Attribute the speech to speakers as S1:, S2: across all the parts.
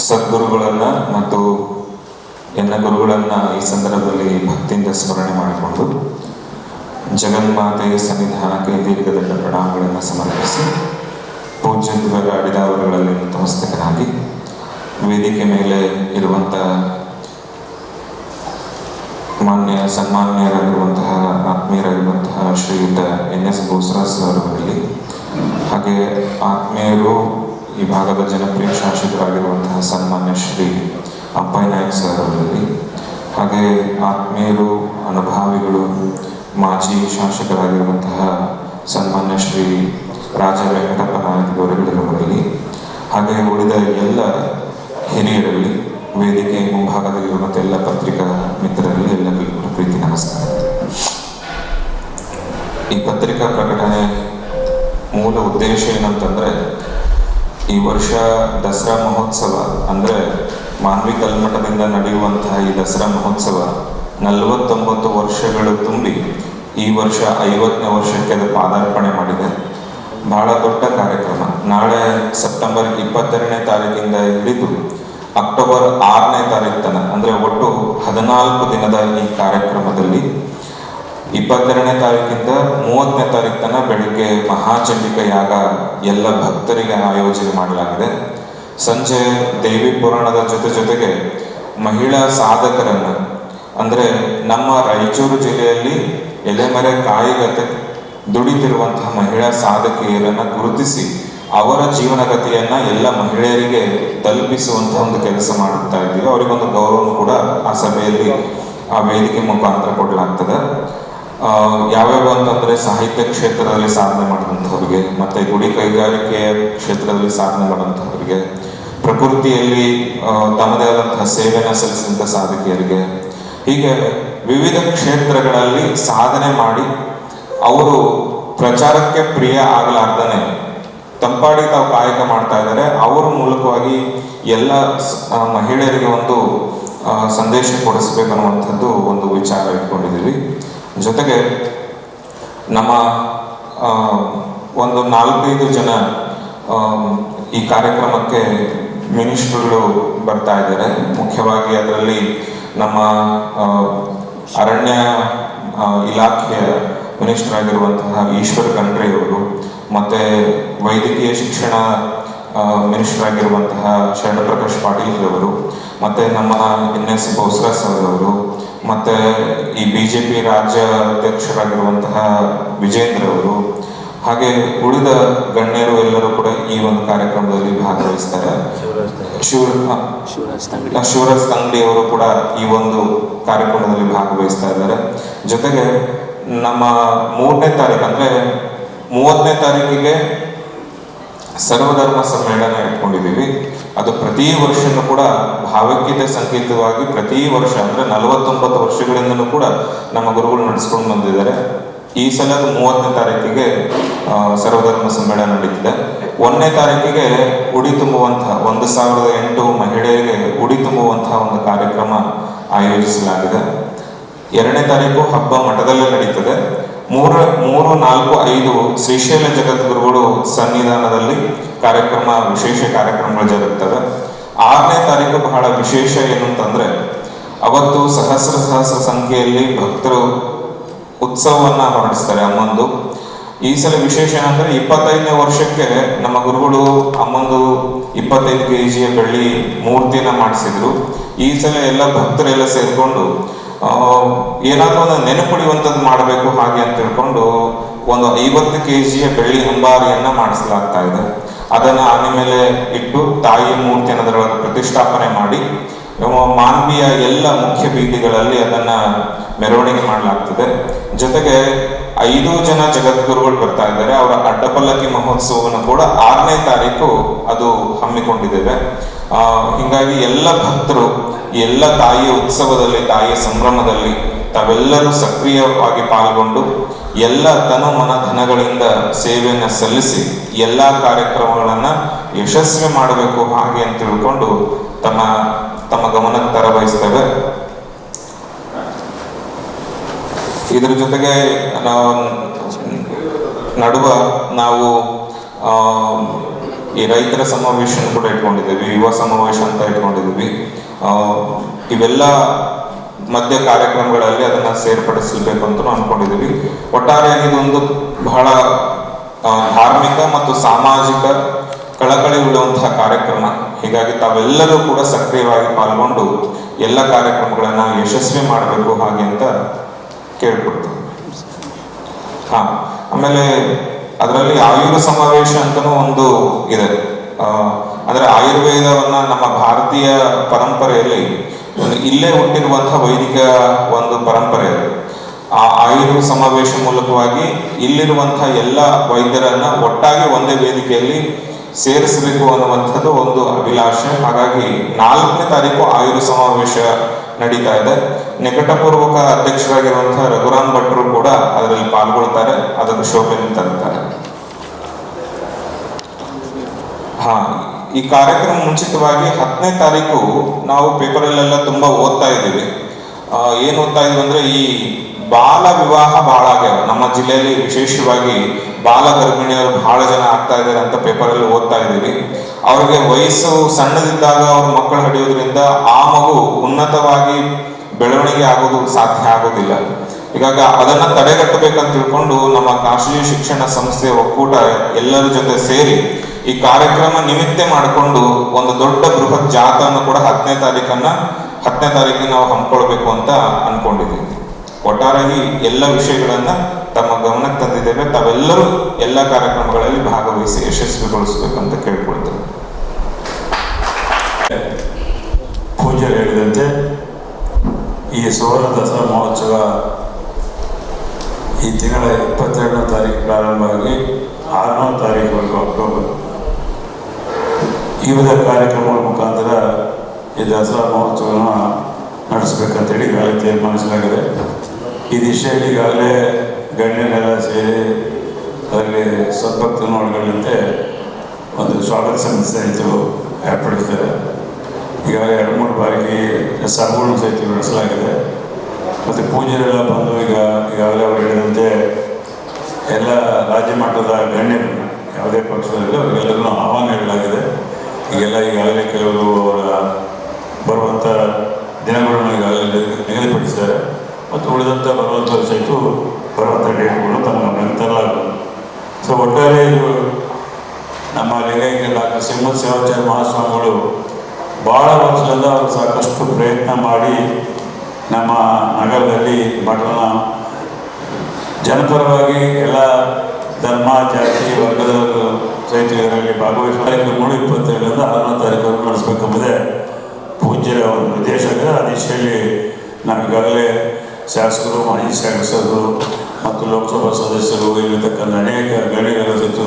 S1: ಸದ್ಗುರುಗಳನ್ನ ಮತ್ತು ಎನ್ನ ಗುರುಗಳನ್ನ ಈ ಸಂದರ್ಭದಲ್ಲಿ ಭಕ್ತಿಯಿಂದ ಸ್ಮರಣೆ ಮಾಡಿಕೊಂಡು ಜಗನ್ಮಾತೆಯ ಸನ್ನಿಧಾನಕ್ಕೆ ದೀರ್ಘದಂಡ ಪ್ರಣಾಮಗಳನ್ನು ಸಮರ್ಪಿಸಿ ಪೂಜ್ಯತ್ವರ ಅಡಿದಾವರುಗಳಲ್ಲಿ ನತಮಸ್ತಕನಾಗಿ ವೇದಿಕೆ ಮೇಲೆ ಇರುವಂಥ ಮಾನ್ಯ ಸನ್ಮಾನ್ಯರಾಗಿರುವಂತಹ ಆತ್ಮೀಯರಾಗಿರುವಂತಹ ಶ್ರೀಯುತ ಎನ್ ಎಸ್ ಬೋಸರಾಜ್ ಅವರುಗಳಲ್ಲಿ ಹಾಗೆ ಆತ್ಮೀಯರು ಈ ಭಾಗದ ಜನಪ್ರಿಯ ಶಾಸಕರಾಗಿರುವಂತಹ ಸನ್ಮಾನ್ಯ ಶ್ರೀ ಅಪ್ಪಯ್ಯ ನಾಯಕ್ ಸರ್ ಅವರಲ್ಲಿ ಹಾಗೆ ಆತ್ಮೀಯರು, ಅನುಭಾವಿಗಳು, ಮಾಜಿ ಶಾಸಕರಾಗಿರುವಂತಹ ಸನ್ಮಾನ್ಯ ಶ್ರೀ ರಾಜ ವೆಂಕಟಪ್ಪ ನಾಯಕ್ ಅವರುಗಳಿರುವಲ್ಲಿ ಹಾಗೆ ಉಳಿದ ಎಲ್ಲ ವರ್ಷ ದಸರಾ ಮಹೋತ್ಸವ, ಅಂದ್ರೆ ಮಾನ್ವಿ ಕಲ್ಮಠದಿಂದ ನಡೆಯುವಂತಹ ಈ ದಸರಾ ಮಹೋತ್ಸವ ನಲವತ್ತೊಂಬತ್ತು ವರ್ಷಗಳು ತುಂಬಿ ಈ ವರ್ಷ ಐವತ್ತನೇ ವರ್ಷಕ್ಕೆ ಅದು ಪಾದಾರ್ಪಣೆ ಮಾಡಿದೆ. ಬಹಳ ದೊಡ್ಡ ಕಾರ್ಯಕ್ರಮ. ನಾಳೆ ಸೆಪ್ಟೆಂಬರ್ ಇಪ್ಪತ್ತೆರಡನೇ ತಾರೀಕಿಂದ ಹಿಡಿದು ಅಕ್ಟೋಬರ್ ಆರನೇ ತಾರೀಕು ತನಕ, ಅಂದ್ರೆ ಒಟ್ಟು ಹದಿನಾಲ್ಕು ದಿನದ ಈ ಕಾರ್ಯಕ್ರಮದಲ್ಲಿ ಇಪ್ಪತ್ತೆರಡನೇ ತಾರೀಕಿಂದ ಮೂವತ್ತನೇ ತಾರೀಕು ತನಕ ಬೆಳಿಗ್ಗೆ ಮಹಾಚಂಡಿಕ ಯಾಗ ಎಲ್ಲ ಭಕ್ತರಿಗೆ ಆಯೋಜನೆ ಮಾಡಲಾಗಿದೆ. ಸಂಜೆ ದೇವಿ ಪುರಾಣದ ಜೊತೆ ಜೊತೆಗೆ ಮಹಿಳಾ ಸಾಧಕರನ್ನು, ಅಂದರೆ ನಮ್ಮ ರಾಯಚೂರು ಜಿಲ್ಲೆಯಲ್ಲಿ ಎಲೆಮರೆ ಕಾಯಿಗತೆ ದುಡಿತಿರುವಂತಹ ಮಹಿಳಾ ಸಾಧಕಿಯರನ್ನು ಗುರುತಿಸಿ ಅವರ ಜೀವನಗತಿಯನ್ನ ಎಲ್ಲ ಮಹಿಳೆಯರಿಗೆ ತಲುಪಿಸುವಂತಹ ಒಂದು ಕೆಲಸ ಮಾಡುತ್ತಾ ಇದ್ದೀವಿ. ಅವರಿಗೊಂದು ಗೌರವ ಕೂಡ ಆ ಸಭೆಯಲ್ಲಿ ಆ ವೇದಿಕೆ ಮುಖಾಂತರ ಕೊಡಲಾಗ್ತದೆ. ಯಾವ್ಯಾವ ಅಂತಂದ್ರೆ ಸಾಹಿತ್ಯ ಕ್ಷೇತ್ರದಲ್ಲಿ ಸಾಧನೆ ಮಾಡಿದಂಥವ್ರಿಗೆ ಮತ್ತೆ ಗುಡಿ ಕೈಗಾರಿಕೆ ಕ್ಷೇತ್ರದಲ್ಲಿ ಸಾಧನೆ ಮಾಡಿದಂಥವ್ರಿಗೆ ಪ್ರಕೃತಿಯಲ್ಲಿ ತಮ್ಮದೇ ಆದಂತಹ ಸೇವೆಯನ್ನು ಸಲ್ಲಿಸಿದಂಥ ಸಾಧಕಿಯರಿಗೆ, ಹೀಗೆ ವಿವಿಧ ಕ್ಷೇತ್ರಗಳಲ್ಲಿ ಸಾಧನೆ ಮಾಡಿ ಅವರು ಪ್ರಚಾರಕ್ಕೆ ಪ್ರಿಯ ಆಗಲಾರ್ದನೆ, ತಂಪಾಡಿ ತಾವು ಕಾಯಕ ಮಾಡ್ತಾ ಇದ್ದಾರೆ, ಅವರ ಮೂಲಕವಾಗಿ ಎಲ್ಲ ಮಹಿಳೆಯರಿಗೆ ಒಂದು ಸಂದೇಶ ಕೊಡಿಸ್ಬೇಕನ್ನುವಂಥದ್ದು ಒಂದು ವಿಚಾರ ಇಟ್ಕೊಂಡಿದ್ದೀವಿ. ಜೊತೆಗೆ ನಮ್ಮ ಒಂದು ನಾಲ್ಕೈದು ಜನ ಈ ಕಾರ್ಯಕ್ರಮಕ್ಕೆ ಮಿನಿಸ್ಟ್ರುಗಳು ಬರ್ತಾ ಇದ್ದಾರೆ. ಮುಖ್ಯವಾಗಿ ಅದರಲ್ಲಿ ನಮ್ಮ ಅರಣ್ಯ ಇಲಾಖೆಯ ಮಿನಿಸ್ಟರ್ ಆಗಿರುವಂತಹ ಈಶ್ವರ್ ಖಂಡ್ರೆ ಅವರು ಮತ್ತೆ ವೈದ್ಯಕೀಯ ಶಿಕ್ಷಣ ಮಿನಿಸ್ಟರ್ ಆಗಿರುವಂತಹ ಶರಣಪ್ರಕಾಶ್ ಪಾಟೀಲ್ ಅವರು ಮತ್ತೆ ನಮ್ಮ ಎನ್ ಎಸ್ ಬೋಸ್ರಾಸ್ ಅವರು ಮತ್ತೆ ಈ ಬಿಜೆಪಿ ರಾಜ್ಯ ಅಧ್ಯಕ್ಷರಾಗಿರುವಂತಹ ವಿಜೇಂದ್ರ ಅವರು ಹಾಗೆ ಉಳಿದ ಗಣ್ಯರು ಎಲ್ಲರೂ ಕೂಡ ಈ ಒಂದು ಕಾರ್ಯಕ್ರಮದಲ್ಲಿ ಭಾಗವಹಿಸ್ತಾರೆ.
S2: ಶಿವರಾಜ್ ತಂಗಡಿ.
S1: ಅವರು ಕೂಡ ಈ ಒಂದು ಕಾರ್ಯಕ್ರಮದಲ್ಲಿ ಭಾಗವಹಿಸ್ತಾ ಇದ್ದಾರೆ. ಜೊತೆಗೆ ನಮ್ಮ ಮೂರನೇ ತಾರೀಕು ಅಂದ್ರೆ ಮೂವತ್ತನೇ ತಾರೀಕಿಗೆ ಸರ್ವಧರ್ಮ ಸಮ್ಮೇಳನ ಇಟ್ಕೊಂಡಿದ್ದೀವಿ. ಅದು ಪ್ರತಿ ವರ್ಷನೂ ಕೂಡ ಭಾವೈಕ್ಯತೆ ಸಂಕೇತವಾಗಿ ಪ್ರತಿ ವರ್ಷ ಅಂದ್ರೆ ನಲವತ್ತೊಂಬತ್ತು ವರ್ಷಗಳಿಂದಲೂ ಕೂಡ ನಮ್ಮ ಗುರುಗಳು ನಡೆಸ್ಕೊಂಡು ಬಂದಿದ್ದಾರೆ. ಈ ಸಲ ಮೂವತ್ತನೇ ತಾರೀಕಿಗೆ ಸರ್ವಧರ್ಮ ಸಮ್ಮೇಳನ ನಡೀತಿದೆ. ಒಂದನೇ ತಾರೀಕಿಗೆ ಉಡಿ ತುಂಬುವಂತಹ, ಒಂದು ಸಾವಿರದ ಎಂಟು ಮಹಿಳೆಯರಿಗೆ ಉಡಿ ತುಂಬುವಂತಹ ಒಂದು ಕಾರ್ಯಕ್ರಮ ಆಯೋಜಿಸಲಾಗಿದೆ. ಎರಡನೇ ತಾರೀಕು ಹಬ್ಬ ಮಠದಲ್ಲೇ ನಡೀತದೆ. ಮೂರ ಮೂರು, ನಾಲ್ಕು, ಐದು ಶ್ರೀಶೈಲ ಜಗದ್ಗುರುಗಳು ಸನ್ನಿಧಾನದಲ್ಲಿ ಕಾರ್ಯಕ್ರಮ, ವಿಶೇಷ ಕಾರ್ಯಕ್ರಮಗಳು ಜರುಗುತ್ತವೆ ಆರನೇ ತಾರೀಕು ಬಹಳ ವಿಶೇಷ ಏನು ಅಂತಂದ್ರೆ ಅವತ್ತು ಸಹಸ್ರ ಸಹಸ್ರ ಸಂಖ್ಯೆಯಲ್ಲಿ ಭಕ್ತರು ಉತ್ಸವವನ್ನ ಹೊರಡಿಸ್ತಾರೆ ಅಮ್ಮಂದು. ಈ ಸಲ ವಿಶೇಷ ಏನಂದ್ರೆ, ಇಪ್ಪತ್ತೈದನೇ ವರ್ಷಕ್ಕೆ ನಮ್ಮ ಗುರುಗಳು ಅಮ್ಮಂದು ಇಪ್ಪತ್ತೈದು ಕೆ ಜಿಯ ಬೆಳ್ಳಿ ಮೂರ್ತಿಯನ್ನ ಮಾಡಿಸಿದ್ರು. ಈ ಸಲ ಎಲ್ಲ ಭಕ್ತರೆಲ್ಲ ಸೇರ್ಕೊಂಡು ಏನಾದ್ರೂ ಒಂದು ನೆನಪುಳಿಯುವಂಥದ್ದು ಮಾಡಬೇಕು ಹಾಗೆ ಅಂತ ತಿಳ್ಕೊಂಡು ಒಂದು ಐವತ್ತು ಕೆ ಜಿಯ ಬೆಳ್ಳಿ ಅಂಬಾರಿಯನ್ನ ಮಾಡಿಸಲಾಗ್ತಾ ಇದೆ. ಅದನ್ನ ಆನೆ ಮೇಲೆ ಇಟ್ಟು ತಾಯಿ ಮೂರ್ತಿಯನ್ನು ಅದರೊಳಗೆ ಪ್ರತಿಷ್ಠಾಪನೆ ಮಾಡಿ ಮಾನ್ವಿಯ ಎಲ್ಲ ಮುಖ್ಯ ಬೀದಿಗಳಲ್ಲಿ ಅದನ್ನ ಮೆರವಣಿಗೆ ಮಾಡಲಾಗ್ತದೆ. ಜೊತೆಗೆ ಐದು ಜನ ಜಗದ್ಗುರುಗಳು ಬರ್ತಾ ಇದ್ದಾರೆ. ಅವರ ಅಡ್ಡಪಲ್ಲಕ್ಕಿ ಮಹೋತ್ಸವವನ್ನು ಕೂಡ ಆರನೇ ತಾರೀಕು ಅದು ಹಮ್ಮಿಕೊಂಡಿದ್ದೇವೆ. ಹಿಂಗಾಗಿ ಎಲ್ಲ ಭಕ್ತರು, ಎಲ್ಲ ತಾಯಿಯ ಉತ್ಸವದಲ್ಲಿ, ತಾಯಿಯ ಸಂಭ್ರಮದಲ್ಲಿ ತಾವೆಲ್ಲರೂ ಸಕ್ರಿಯವಾಗಿ ಪಾಲ್ಗೊಂಡು ಎಲ್ಲ ತನು ಮನ ಧನಗಳಿಂದ ಸೇವೆಯನ್ನು ಸಲ್ಲಿಸಿ ಎಲ್ಲ ಕಾರ್ಯಕ್ರಮಗಳನ್ನ ಯಶಸ್ವಿ ಮಾಡಬೇಕು ಹಾಗೆ ಅಂತ ತಿಳ್ಕೊಂಡು ತಮ್ಮ ತಮ್ಮ ಗಮನಕ್ಕೆ ತರಬಯಸ್ತೇವೆ ಇದ್ರ ಜೊತೆಗೆ ನಡುವ ನಾವು ಈ ರೈತರ ಸಮಾವೇಶ ಕೂಡ ಇಟ್ಕೊಂಡಿದ್ದೀವಿ, ಯುವ ಸಮಾವೇಶ ಅಂತ ಇಟ್ಕೊಂಡಿದ್ದೀವಿ. ಇವೆಲ್ಲ ಮಧ್ಯ ಕಾರ್ಯಕ್ರಮಗಳಲ್ಲಿ ಅದನ್ನ ಸೇರ್ಪಡಿಸಬೇಕು ಅಂತ ಅನ್ಕೊಂಡಿದ್ದೀವಿ. ಒಟ್ಟಾರೆಯಾಗಿ ಇದೊಂದು ಬಹಳ ಧಾರ್ಮಿಕ ಮತ್ತು ಸಾಮಾಜಿಕ ಕಳಕಳಿ ಉಳ್ಳುವಂತಹ ಕಾರ್ಯಕ್ರಮ. ಹೀಗಾಗಿ ತಾವೆಲ್ಲರೂ ಕೂಡ ಸಕ್ರಿಯವಾಗಿ ಪಾಲ್ಗೊಂಡು ಎಲ್ಲ ಕಾರ್ಯಕ್ರಮಗಳನ್ನು ಯಶಸ್ವಿ ಮಾಡಬೇಕು ಹಾಗೆ ಅಂತ ಕೇಳ್ಕೊಡ್ತೀವಿ ಹಾ, ಆಮೇಲೆ ಅದರಲ್ಲಿ ಆಯುರ್ ಸಮಾವೇಶ ಅಂತನೂ ಒಂದು ಇದೆ. ಅಂದ್ರೆ ಆಯುರ್ವೇದವನ್ನ ನಮ್ಮ ಭಾರತೀಯ ಪರಂಪರೆಯಲ್ಲಿ ಇಲ್ಲೇ ಹುಟ್ಟಿರುವಂತಹ ವೈದಿಕ ಒಂದು ಪರಂಪರೆ. ಆ ಆಯುರ್ ಸಮಾವೇಶ ಮೂಲಕವಾಗಿ ಇಲ್ಲಿರುವಂತಹ ಎಲ್ಲ ವೈದ್ಯರನ್ನ ಒಟ್ಟಾಗಿ ಒಂದೇ ವೇದಿಕೆಯಲ್ಲಿ ಸೇರಿಸಬೇಕು ಅನ್ನುವಂಥದ್ದು ಒಂದು ಅಭಿಲಾಷೆ. ಹಾಗಾಗಿ ನಾಲ್ಕನೇ ತಾರೀಕು ಆಯುರ್ ಸಮಾವೇಶ ನಡೀತಾ ಇದೆ. ನಿಕಟಪೂರ್ವಕ ಅಧ್ಯಕ್ಷರಾಗಿರುವಂತಹ ರಘುರಾಮ್ ಭಟ್ರು ಕೂಡ ಅದರಲ್ಲಿ ಪಾಲ್ಗೊಳ್ತಾರೆ, ಅದಕ್ಕೆ ಶೋಭೆಯನ್ನು ತರುತ್ತಾರೆ ಹಾ, ಈ ಕಾರ್ಯಕ್ರಮ ಮುಂಚಿತವಾಗಿ ಹತ್ತನೇ ತಾರೀಕು ನಾವು ಪೇಪರಲ್ಲೆಲ್ಲ ತುಂಬಾ ಓದ್ತಾ ಇದ್ದೀವಿ. ಏನ್ ಓದ್ತಾ ಇದೀವಿ ಅಂದ್ರೆ ಈ ಬಾಲ ವಿವಾಹ ಬಹಳ ಆಗ್ಯಾವ. ನಮ್ಮ ಜಿಲ್ಲೆಯಲ್ಲಿ ವಿಶೇಷವಾಗಿ ಬಾಲ ಗರ್ಭಿಣಿಯವರು ಬಹಳ ಜನ ಆಗ್ತಾ ಇದ್ದಾರೆ ಅಂತ ಪೇಪರಲ್ಲಿ ಓದ್ತಾ ಇದ್ದೀವಿ. ಅವ್ರಿಗೆ ವಯಸ್ಸು ಸಣ್ಣದಿದ್ದಾಗ ಅವ್ರ ಮಕ್ಕಳು ಹಡಿಯೋದ್ರಿಂದ ಆ ಮಗು ಉನ್ನತವಾಗಿ ಬೆಳವಣಿಗೆ ಆಗೋದು ಸಾಧ್ಯ ಆಗೋದಿಲ್ಲ. ಹೀಗಾಗಿ ಅದನ್ನ ತಡೆಗಟ್ಟಬೇಕಂತ ತಿಳ್ಕೊಂಡು ನಮ್ಮ ಖಾಸಗಿ ಶಿಕ್ಷಣ ಸಂಸ್ಥೆ ಒಕ್ಕೂಟ ಎಲ್ಲರ ಜೊತೆ ಸೇರಿ ಈ ಕಾರ್ಯಕ್ರಮ ನಿಮಿತ್ತ ಮಾಡಿಕೊಂಡು ಒಂದು ದೊಡ್ಡ ಬೃಹತ್ ಜಾಥಾವನ್ನು ಕೂಡ ಹತ್ತನೇ ತಾರೀಕನ್ನ ಹತ್ತನೇ ತಾರೀಕಿಗೆ ನಾವು ಹಮ್ಮಿಕೊಳ್ಬೇಕು ಅಂತ ಒಟ್ಟಾರೆಯಾಗಿ ಎಲ್ಲ ವಿಷಯಗಳನ್ನ ತಮ್ಮ ಗಮನಕ್ಕೆ ತಂದಿದ್ದೇವೆ. ತಾವೆಲ್ಲರೂ ಎಲ್ಲ ಕಾರ್ಯಕ್ರಮಗಳಲ್ಲಿ ಭಾಗವಹಿಸಿ ಯಶಸ್ವಿಗೊಳಿಸಬೇಕಂತ ಕೇಳ್ಕೊಳ್ತೇವೆ
S2: ಪೂಜೆ ಹೇಳಿದಂತೆ ಈ ಸುವರ್ಣ ದಸರಾ ಮಹೋತ್ಸವ ಈ ತಿಂಗಳ ಇಪ್ಪತ್ತೆರಡನೇ ತಾರೀಕು ಪ್ರಾರಂಭವಾಗಿ ಆರನೇ ತಾರೀಕುವರೆಗೂ ಅಕ್ಟೋಬರ್. ವಿವಿಧ ಕಾರ್ಯಕ್ರಮಗಳ ಮುಖಾಂತರ ಈ ದಸರಾ ಮಹೋತ್ಸವನ ನಡೆಸಬೇಕಂತೇಳಿ ಈಗಾಗಲೇ ತೀರ್ಮಾನಿಸಲಾಗಿದೆ. ಈ ದಿಶೆಯಲ್ಲಿ ಈಗಾಗಲೇ ಗಣ್ಯರೆಲ್ಲ ಸೇರಿ ಅದರಲ್ಲಿ ಸದ್ಭಕ್ತ ನೋಡ್ಗಳಂತೆ ಒಂದು ಸ್ವಾಗತ ಸಮಿತಿ ಸಹಿತ ಏರ್ಪಡಿಸ್ತಾರೆ. ಈಗಾಗಲೇ ಎರಡು ಮೂರು ಬಾರಿ ಸಭೆಗಳನ್ನು ಸಹಿತ ನಡೆಸಲಾಗಿದೆ. ಮತ್ತು ಪೂಜೆರೆಲ್ಲ ಬಂದು ಈಗ ಈಗಾಗಲೇ ಅವರು ಹೇಳಿದಂತೆ ಎಲ್ಲ ರಾಜ್ಯ ಮಟ್ಟದ ಗಣ್ಯರು, ಯಾವುದೇ ಪಕ್ಷದಲ್ಲಿ ಅವರಿಗೆಲ್ಲರೂ ಆಹ್ವಾನ ಇಡಲಾಗಿದೆ ಈಗೆಲ್ಲ ಈಗಾಗಲೇ ಕೆಲವರು ಅವರ ಬರುವಂಥ ದಿನಗಳನ್ನು ಈಗಾಗಲೇ ನಿಗದಿ- ನಿಗದಿಪಡಿಸಿದ್ದಾರೆ. ಮತ್ತು ಉಳಿದಂಥ ಭಗವಂತ ಸಹಿತ ಪರ್ವತ ಡೇಟ್ಗಳು ತಮ್ಮ ಗಮನಕ್ಕೆ ತರಲಾಗುವುದು ಸೊ ಒಟ್ಟಾರೆ ಇದು ನಮ್ಮ ಲಿಂಗೈಕ್ಯ ಡಾಕ್ಟರ್ ಸಿಂಹತ್ ಶಿವಾಚಾರ್ಯ ಮಹಾಸ್ವಾಮಿಗಳು ಭಾಳ ವರ್ಷದಿಂದ ಅವರು ಸಾಕಷ್ಟು ಪ್ರಯತ್ನ ಮಾಡಿ ನಮ್ಮ ನಗರದಲ್ಲಿ ಮಠನ ಜನಪರವಾಗಿ ಎಲ್ಲ ಧರ್ಮ, ಜಾತಿ, ವರ್ಗದವರು ಸಹಿತ ಇದರಲ್ಲಿ ಭಾಗವಹಿಸುವ ಮೂರು ಇಪ್ಪತ್ತೆರಡರಿಂದ ಆರನೇ ತಾರೀಕು ನಡೆಸಬೇಕೆಂಬುದೇ ಪೂಜ್ಯರ ಒಂದು ಉದ್ದೇಶ. ಆ ದಿಶೆಯಲ್ಲಿ ನಾವು ಈಗಾಗಲೇ ಶಾಸಕರು, ಮಾಜಿ ಶಾಸಕರು ಮತ್ತು ಲೋಕಸಭಾ ಸದಸ್ಯರು, ಇಲ್ಲಿರ್ತಕ್ಕಂಥ ಅನೇಕ ಗಣ್ಯರ ಜೊತೆ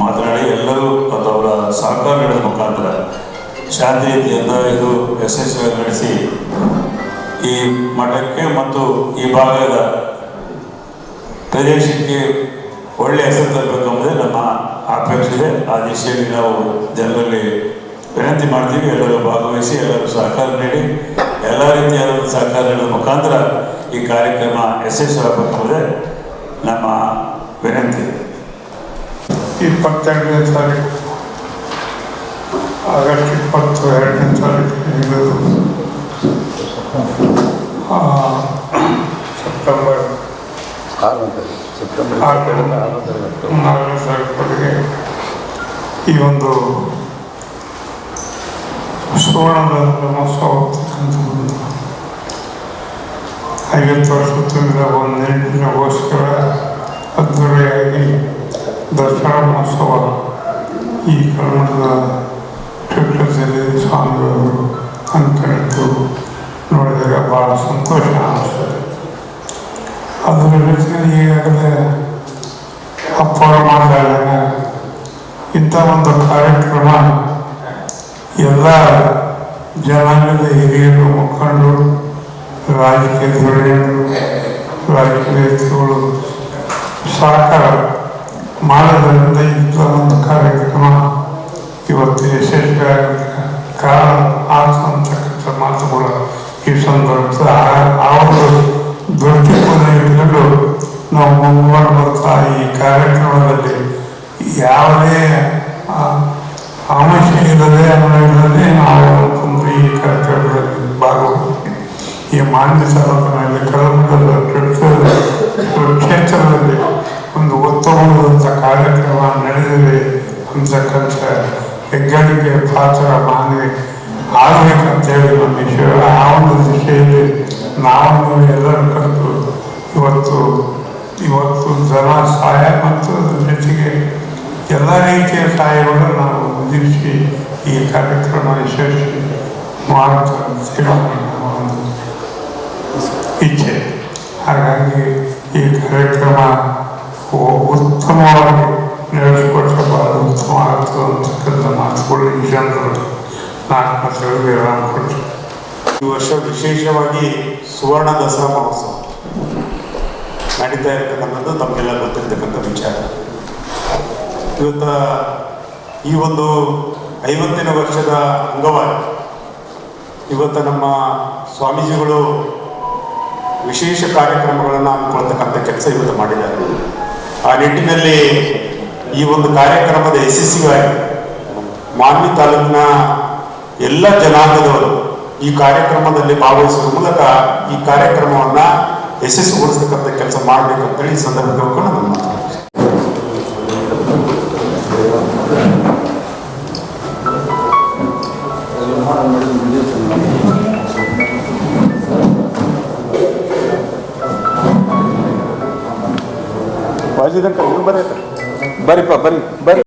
S2: ಮಾತನಾಡಿ ಎಲ್ಲರೂ ಮತ್ತು ಅವರ ಸಹಕಾರ ನೀಡೋದ್ರ ಮುಖಾಂತರ ಶಾಂತಿ ರೀತಿಯಿಂದ ಇದು ಯಶಸ್ವಿಯಾಗಿ ನಡೆಸಿ ಈ ಮಠಕ್ಕೆ ಮತ್ತು ಈ ಭಾಗದ ಪ್ರದೇಶಕ್ಕೆ ಒಳ್ಳೆಯ ಹೆಸರು ತರಬೇಕೆಂಬುದೇ ನಮ್ಮ ಅಪೇಕ್ಷೆ ಇದೆ ಆ ದಿಶೆಯಲ್ಲಿ ನಾವು ಜನರಲ್ಲಿ ವಿನಂತಿ ಮಾಡ್ತೀವಿ. ಎಲ್ಲರೂ ಭಾಗವಹಿಸಿ ಎಲ್ಲರೂ ಸಹಕಾರ ನೀಡಿ, ಎಲ್ಲ ರೀತಿಯಾದ ಸಹಕಾರ ನೀಡೋದ್ರ ಮುಖಾಂತರ ಈ ಕಾರ್ಯಕ್ರಮ ಯಶಸ್ವಿಯಾಗುತ್ತದೆ ನಮ್ಮ ವಿನಂತಿ.
S3: ಇಪ್ಪತ್ತೆರಡನೇ ತಾರೀಕು, ಆಗಸ್ಟ್ ಇಪ್ಪತ್ತು, ಎರಡನೇ ತಾರೀಕು ಸೆಪ್ಟೆಂಬರ್
S4: ಸೆಪ್ಟೆಂಬರ್
S3: ಈ ಒಂದು ಸುವರ್ಣದ ಒಂದು ಐವತ್ತು ವರ್ಷ ತುಂಬಿದ ಒಂದು ದಿನಗೋಸ್ಕರ ಅದ್ದೂರಿಯಾಗಿ ದಸರಾ ಮಹೋತ್ಸವ ಈ ಕನ್ನಡದ ಕ್ಷೇತ್ರದಲ್ಲಿ ಸ್ವಾಮಿಗಳು ಅಂತಕ್ಕಂಥದ್ದು ನೋಡಿದಾಗ ಭಾಳ ಸಂತೋಷ ಅನಿಸ್ತದೆ. ಅದರ ಜೊತೆಗೆ ಈಗಾಗಲೇ ಅಪ್ಪ ಮಾಡಿದಾಗ ಇಂಥ ಒಂದು ಕಾರ್ಯಕ್ರಮ ಎಲ್ಲ ಜನಾಂಗದ ಹಿರಿಯರು ಮುಖಂಡರು ರಾಜಕೀಯ ಧೋರಣೆಗಳು ರಾಜಕೀಯ ವ್ಯಕ್ತಿಗಳು ಸಹಕಾರ ಮಾಡೋದರಿಂದ ಇಂಥ ಒಂದು ಕಾರ್ಯಕ್ರಮ ಇವತ್ತು ಯಶಸ್ವಿ ಆಗೋದಕ್ಕೆ ಕಾರಣ ಆಯ್ತು ಅಂತಕ್ಕಂಥ ಮಾತುಗಳು ಈ ಆ ಒಂದು ದೃಷ್ಟಿಕೋನ ಇಟ್ಕೊಂಡು ನಾವು ಮುಂದುವರೆದಂಥ ಈ ಕಾರ್ಯಕ್ರಮದಲ್ಲಿ ಯಾವುದೇ ಪಾತ್ರ ಮಾನ್ಯ ಆಗಬೇಕಂತೇಳಿ ನಮ್ಮ ವಿಷಯ ಆ ಒಂದು ದಿಶೆಯಲ್ಲಿ ನಾವು ಎಲ್ಲರ ಕರೆದು ಇವತ್ತು ಇವತ್ತು ಜನ ಸಹಾಯ ಮತ್ತು ಜೊತೆಗೆ ಎಲ್ಲ ರೀತಿಯ ಸಹಾಯವನ್ನು ನಾವು ಒದಗಿಸಿ ಈ ಕಾರ್ಯಕ್ರಮ ಯಶಸ್ವಿ ಮಾಡುತ್ತೇವೆ ಇಚ್ಛೆ. ಹಾಗಾಗಿ ಈ ಕಾರ್ಯಕ್ರಮ ಉತ್ತಮವಾಗಿ ನಡೆಸಿಕೊಟ್ರೆ ಅಂತಕ್ಕಂಥ ಮಾತುಗಳು ಈ ಜನರು ವಿರಾಮ ಕೊಟ್ಟರು
S5: ಈ ವರ್ಷ ವಿಶೇಷವಾಗಿ ಸುವರ್ಣ ದಸರಾ ಮಹೋತ್ಸವ. ನಡೀತಾ ಇರತಕ್ಕಂಥದ್ದು ತಮಗೆಲ್ಲ ಗೊತ್ತಿರ್ತಕ್ಕಂಥ ವಿಚಾರ. ಇವತ್ತ ಈ ಒಂದು ಐವತ್ತನೇ ವರ್ಷದ ಅಂಗವಾಗಿ ಇವತ್ತು ನಮ್ಮ ಸ್ವಾಮೀಜಿಗಳು ವಿಶೇಷ ಕಾರ್ಯಕ್ರಮಗಳನ್ನು ಹಮ್ಮಿಕೊಳ್ತಕ್ಕಂಥ ಕೆಲಸ ಇವತ್ತು ಮಾಡಿದ್ದಾರೆ. ಆ ನಿಟ್ಟಿನಲ್ಲಿ ಈ ಒಂದು ಕಾರ್ಯಕ್ರಮದ ಯಶಸ್ಸಿಗಾಗಿ ಮಾನ್ವಿ ತಾಲೂಕಿನ ಎಲ್ಲ ಜನಾಂಗದವರು ಈ ಕಾರ್ಯಕ್ರಮದಲ್ಲಿ ಭಾಗವಹಿಸುವ ಮೂಲಕ ಈ ಕಾರ್ಯಕ್ರಮವನ್ನ ಯಶಸ್ವಿಗೊಳಿಸ್ತಕ್ಕಂಥ ಕೆಲಸ ಮಾಡಬೇಕಂತೇಳಿ ಈ ಸಂದರ್ಭದಲ್ಲಿ ನಮ್ಮ ನನ್ನ ಮಾತು
S6: ಬರಿಪ್ಪ ಬರಿ ಬರಿ